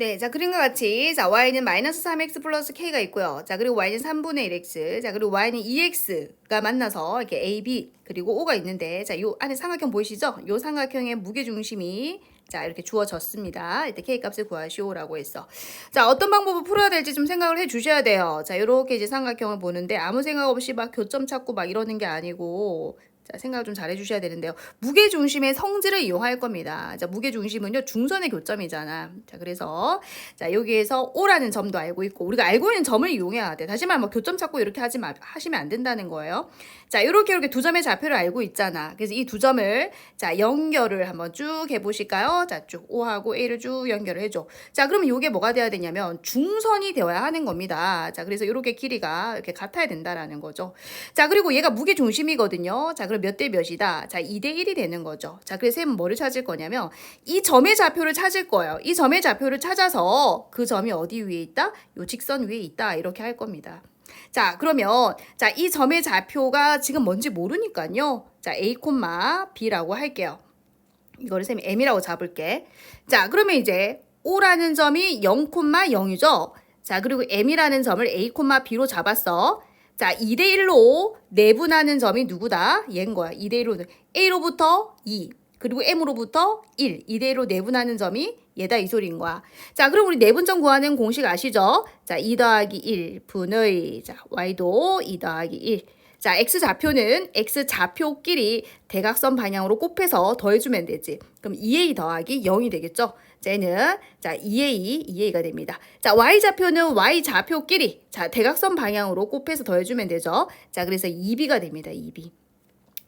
네, 자, 그림과 같이, 자, y는 마이너스 3x 플러스 k가 있고요. 자, 그리고 y는 3분의 1x, 자, 그리고 y는 2x가 만나서 이렇게 a, b, 그리고 o가 있는데, 자, 요 안에 삼각형 보이시죠? 요 삼각형의 무게 중심이 자, 이렇게 주어졌습니다. 이때 k 값을 구하시오라고 했어. 자, 어떤 방법을 풀어야 될지 좀 생각을 해 주셔야 돼요. 자, 요렇게 이제 삼각형을 보는데 아무 생각 없이 막 교점 찾고 막 이러는 게 아니고, 자, 생각을 좀 잘 해주셔야 되는데요. 무게 중심의 성질을 이용할 겁니다. 자, 무게 중심은요 중선의 교점이잖아. 자, 그래서 자 여기에서 O라는 점도 알고 있고 우리가 알고 있는 점을 이용해야 돼. 다시 말해 뭐 교점 찾고 이렇게 하지 마 하시면 안 된다는 거예요. 자, 이렇게 이렇게 두 점의 좌표를 알고 있잖아. 그래서 이 두 점을 자 연결을 한번 쭉 해보실까요? 자, 쭉 O하고 A를 쭉 연결을 해줘. 자, 그러면 이게 뭐가 돼야 되냐면 중선이 되어야 하는 겁니다. 자, 그래서 이렇게 길이가 이렇게 같아야 된다라는 거죠. 자, 그리고 얘가 무게 중심이거든요. 자, 그럼 몇 대 몇이다? 자, 2대 1이 되는 거죠. 자, 그래서 쌤은 뭐를 찾을 거냐면 이 점의 좌표를 찾을 거예요. 이 점의 좌표를 찾아서 그 점이 어디 위에 있다? 요 직선 위에 있다. 이렇게 할 겁니다. 자, 그러면 자, 이 점의 좌표가 지금 뭔지 모르니까요. 자, A, B라고 할게요. 이거를 쌤이 M이라고 잡을게. 자, 그러면 이제 O라는 점이 0,0이죠. 자, 그리고 M이라는 점을 A, B로 잡았어. 자, 2대 1로 내분하는 점이 누구다? 얘인 거야. 2대 1로 A로부터 2, 그리고 M으로부터 1, 2대 1로 내분하는 점이 얘다 이 소리인 거야. 자, 그럼 우리 내분점 구하는 공식 아시죠? 자, 2 더하기 1 분의 자, y도 2 더하기 1. 자, x 좌표는 x 좌표끼리 대각선 방향으로 곱해서 더해주면 되지. 그럼 2a 더하기 0이 되겠죠? 쟤는 자 2a, 2a가 됩니다. 자 y 좌표는 y 좌표끼리 자 대각선 방향으로 곱해서 더해주면 되죠. 자 그래서 2b가 됩니다. 2b.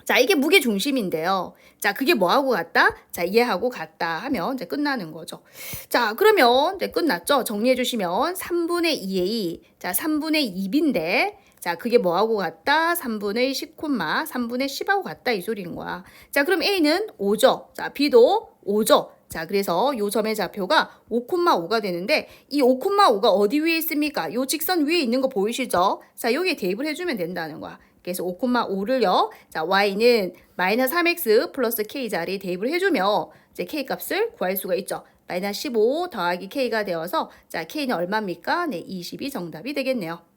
자, 이게 무게 중심인데요. 자, 그게 뭐하고 같다? 자, 얘하고 같다 하면 이제 끝나는 거죠. 자, 그러면 이제 끝났죠? 정리해 주시면 3분의 2a, 자, 3분의 2b인데, 자, 그게 뭐하고 같다? 3분의 10, 3분의 10하고 같다 이 소리인 거야. 자, 그럼 a는 5죠. 자, b도 5죠. 자, 그래서 요 점의 좌표가 5,5가 되는데 이 5,5가 어디 위에 있습니까? 요 직선 위에 있는 거 보이시죠? 자, 여기에 대입을 해주면 된다는 거야. 그래서 5,5를요. 자, y는 마이너스 3x 플러스 k 자리에 대입을 해주면 이제 k 값을 구할 수가 있죠. 마이너스 15 더하기 k가 되어서 자, k는 얼마입니까? 네, 20이 정답이 되겠네요.